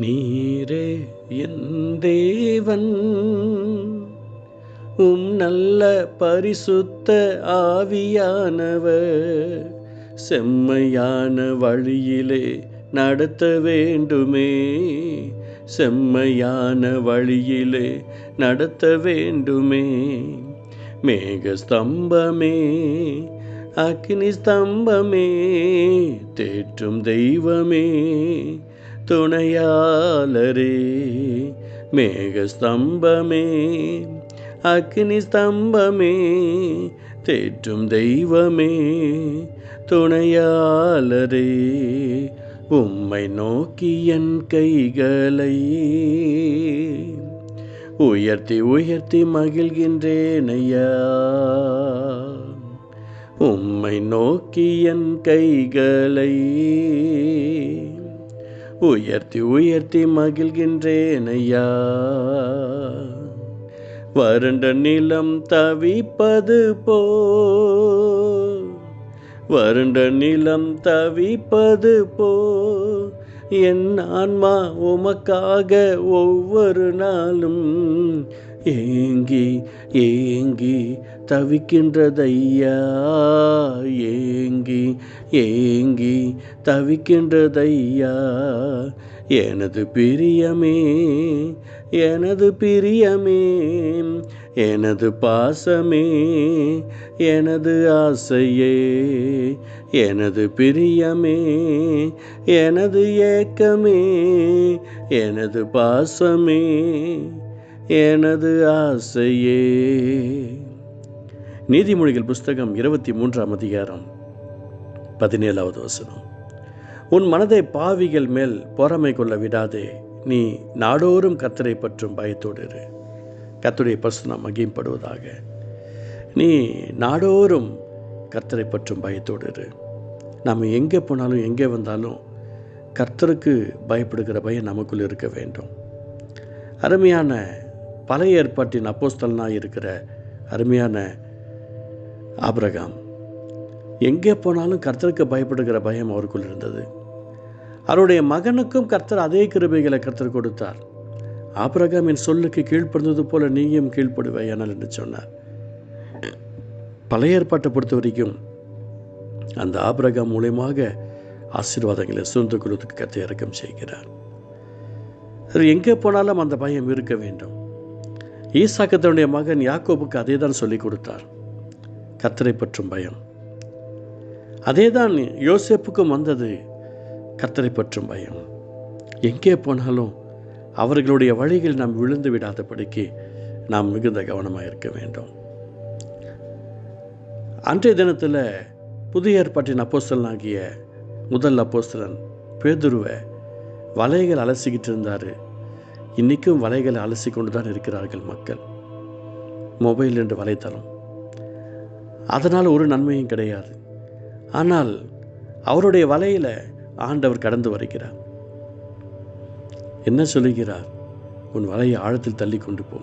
நீரே என் தேவன். உம் நல்ல பரிசுத்த ஆவியானவர் செம்மையான வழியிலே நடத்த வேண்டுமே. செம்மையான வழியிலே நடத்த வேண்டுமே. மேகஸ்தம்பமே அக்னி ஸ்தம்பமே தேற்றும் தெய்வமே. துணையாளரே மேகஸ்தம்பமே அக்னி ஸ்தம்பமே தேற்றும் தெய்வமே துணையாளரே உம்மை நோக்கி என் கைகளை உயர்த்தி உயர்த்தி மகிழ்கின்றேன் ஐயா. உம்மை நோக்கி என் கைகளை உயர்த்தி உயர்த்தி மகிழ்கின்றேன் ஐயா. வறண்ட நிலம் தவிப்பது போ வறண்ட நிலம் தவிப்பது போ என் ஆன்மா உமக்காக ஒவ்வொரு நாளும் ஏங்கி ஏங்கி தவிக்கின்றதையா? ஏங்கி ஏங்கி தவிக்கின்றதையா? எனது பிரியமே எனது பிரியமே எனது பாசமே எனது ஆசையே எனது பிரியமே எனது ஏக்கமே எனது பாசமே. எனது ஆசையே. நீதிமொழிகள் புஸ்தகம் இருபத்தி மூன்றாம் அதிகாரம் பதினேழாவது வசனம். உன் மனதை பாவிகள் மேல் பொறாமை கொள்ள விடாதே. நீ நாடோறும் கத்தரை பற்றும் பயத்தோடு இரு. கத்துடைய பசுனம் மகிம்படுவதாக நீ நாடோறும் கர்த்தரை பற்றும் பயத்தோடு இரு. நாம் எங்கே போனாலும் எங்கே வந்தாலும் கர்த்தருக்கு பயப்படுகிற பயம் நமக்குள் இருக்க வேண்டும். அருமையான பழைய ஏற்பாட்டின் அப்போஸ்தலனாக இருக்கிற அருமையான ஆபிரகாம். எங்கே போனாலும் கர்த்தருக்கு பயப்படுகிற பயம் அவருக்குள் இருந்தது. அவருடைய மகனுக்கும் கர்த்தர் அதே கிருபைகளை கர்த்தர் கொடுத்தார். ஆப்ரகாம் என் சொல்லுக்கு கீழ்ப்படுந்தது போல நீயும் கீழ்ப்படுவாயானால் என்று சொன்னார். பழைய ஏற்பாட்டை பொறுத்த வரைக்கும் அந்த ஆபிரகாம் மூலயமாக ஆசீர்வாதங்களை சுதந்திர குலத்துக்கு கத்தை இறக்கம் செய்கிறார். எங்கே போனாலும் அந்த பயம் இருக்க வேண்டும். ஈசாக்கு தன்னுடைய மகன் யாக்கோபுக்கு அதே தான் சொல்லிக் கொடுத்தார். கத்தரை பற்றும் பயம் அதே தான் யோசேப்புக்கும் வந்தது. கத்தரை பற்றும் பயம் எங்கே போனாலும் அவர்களுடைய வழிகள் நாம் விழுந்து விடாதபடிக்கு நாம் மிகுந்த கவனமாக இருக்க வேண்டும். அன்றைய தினத்தில் புதிய ஏற்பாட்டின் அப்போஸ்தலனாகிய முதல் அப்போஸ்தலன் பேதுருவை வலைகள் அலசிக்கிட்டு இருந்தார். இன்றைக்கும் வலைகளை அலசி கொண்டு தான் இருக்கிறார்கள் மக்கள். மொபைல் என்று வலைத்தளம். அதனால் ஒரு நன்மையும் கிடையாது. ஆனால் அவருடைய வலையில் ஆண்டவர் கடந்து வருகிறார். என்ன சொல்லுகிறார்? உன் வலையை ஆழத்தில் தள்ளி கொண்டு போ.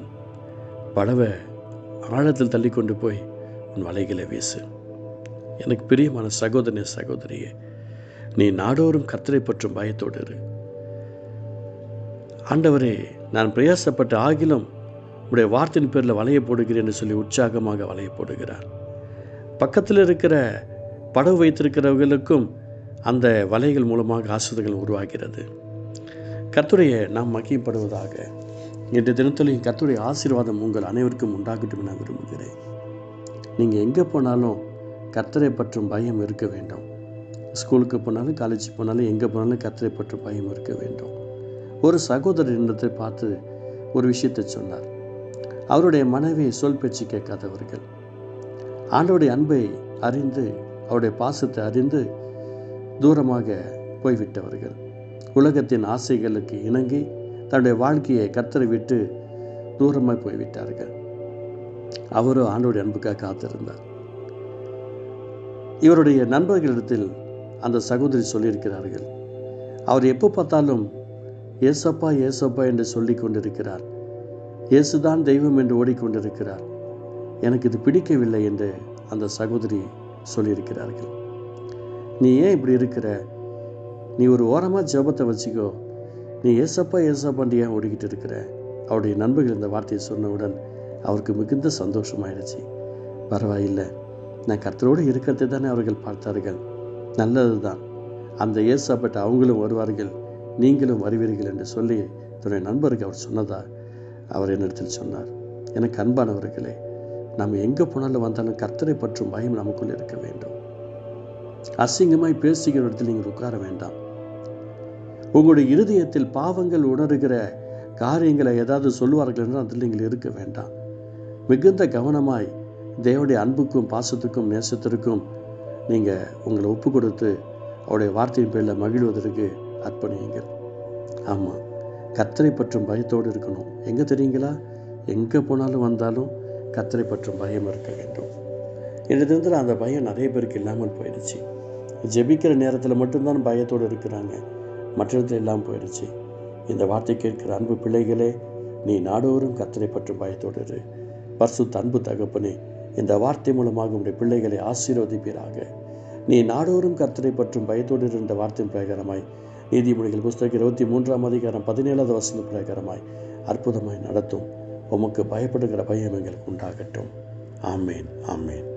படவை ஆழத்தில் தள்ளி கொண்டு போய் உன் வலைகளை வீசு. எனக்கு பிரியமான சகோதரனே சகோதரியே நீ நாடோறும் கத்தரை பற்றும் பயத்தோடு இரு. ஆண்டவரே நான் பிரயாசப்பட்ட ஆகிலும் உடைய வார்த்தையின் பேரில் வலையை போடுகிறேன் என்று சொல்லி உற்சாகமாக வலையை போடுகிறார் பக்கத்தில் இருக்கிற படகு வைத்திருக்கிறவர்களுக்கும் அந்த வலைகள் மூலமாக ஆசிரியர்கள் உருவாகிறது. கத்துடைய நாம் மகிப்படுவதாக இன்றைய தினத்திலையும் கத்துடைய ஆசீர்வாதம் உங்கள் அனைவருக்கும் உண்டாகட்டும் நான் விரும்புகிறேன். நீங்கள் எங்கே போனாலும் கர்த்தரை பற்றும் பயம் இருக்க வேண்டும். ஸ்கூலுக்கு போனாலும் காலேஜ் போனாலும் எங்கே போனாலும் கர்த்தரை பற்றும் பயம் இருக்க வேண்டும். ஒரு சகோதரர் இடத்தை பார்த்து ஒரு விஷயத்தை சொன்னார். அவருடைய மனைவி சொல் பேச்சு கேட்காதவர்கள். ஆண்டோடைய அன்பை அறிந்து அவருடைய பாசத்தை அறிந்து தூரமாக போய்விட்டவர்கள். உலகத்தின் ஆசைகளுக்கு இணங்கி தன்னுடைய வாழ்க்கையை கத்தரை விட்டு தூரமாக போய்விட்டார்கள். அவரும் ஆண்டோடைய அன்புக்காக காத்திருந்தார். இவருடைய நண்பர்களிடத்தில் அந்த சகோதரி சொல்லியிருக்கிறார்கள். அவர் எப்போ பார்த்தாலும் ஏசப்பா ஏசப்பா என்று சொல்லி கொண்டிருக்கிறார். இயேசுதான் தெய்வம் என்று ஓடிக்கொண்டிருக்கிறார். எனக்கு இது பிடிக்கவில்லை என்று அந்த சகோதரி சொல்லியிருக்கிறார்கள். நீ ஏன் இப்படி இருக்கிற? நீ ஒரு ஓரமாக ஜபத்தை வச்சுக்கோ. நீ ஏசப்பா ஏசப்பாண்டி ஏன் ஓடிக்கிட்டு இருக்கிற? அவருடைய நண்பர்கள் இந்த வார்த்தையை சொன்னவுடன் அவருக்கு மிகுந்த சந்தோஷமாயிடுச்சு. பரவாயில்லை. நான் கர்த்தரோடு இருக்கிறதை தானே அவர்கள் பார்த்தார்கள். நல்லது தான் அந்த ஏசாப்பட்ட அவங்களும் வருவார்கள். நீங்களும் வருவீர்கள் என்று சொல்லி தன்னுடைய நண்பருக்கு அவர் சொன்னதா அவர் என்னிடத்தில் சொன்னார். எனக்கு அன்பானவர்களே நம்ம எங்கே போனாலும் வந்தாலும் கர்த்தரை பற்றும் பயம் நமக்குள் இருக்க வேண்டும். அசிங்கமாய் பேசுகிற இடத்தில் நீங்கள் உட்கார வேண்டாம். உங்களுடைய இருதயத்தில் பாவங்கள் உணர்கிற காரியங்களை ஏதாவது சொல்லுவார்கள் என்றால் அதில் நீங்கள் இருக்க வேண்டாம். மிகுந்த கவனமாய் தேவனுடைய அன்புக்கும் பாசத்துக்கும் நேசத்திற்கும் நீங்கள் உங்களை ஒப்பு கொடுத்து அவருடைய வார்த்தையின் பேரில் மகிழ்வதற்கு அர்ப்பணியுங்கள். ஆமாம் கத்தரை பற்றும் பயத்தோடு இருக்கணும். எங்கே தெரியுங்களா? எங்கே போனாலும் வந்தாலும் கத்தரை பற்றும் பயம் இருக்க வேண்டும். என்னிடத்தில் அந்த பயம் நிறைய பேருக்கு இல்லாமல் போயிடுச்சு. ஜெபிக்கிற நேரத்தில் மட்டும்தான் பயத்தோடு இருக்கிறாங்க. மற்ற இடத்துல இல்லாமல் போயிடுச்சு. இந்த வார்த்தை கேட்கிற அன்பு பிள்ளைகளே நீ நாடோறும் கத்தரை பற்றும் பயத்தோடு இரு. பர்சு அன்பு தகப்பனே இந்த வார்த்தை மூலமாக உடைய பிள்ளைகளை ஆசீர்வதிப்பீராக. நீ நாடோறும் கர்த்தரை பற்றும் பயத்தோடு இருந்த வார்த்தையின் பிரகாரமாய் நீதிமொழிகள் புஸ்தகம் இருபத்தி மூன்றாம் அதிகாரம் பதினேழாவது வசந்த பிரகாரமாய் அற்புதமாய் நடத்தும். உமக்கு பயப்படுகிற பயம் எங்களுக்கு உண்டாகட்டும். ஆமேன் ஆமேன்.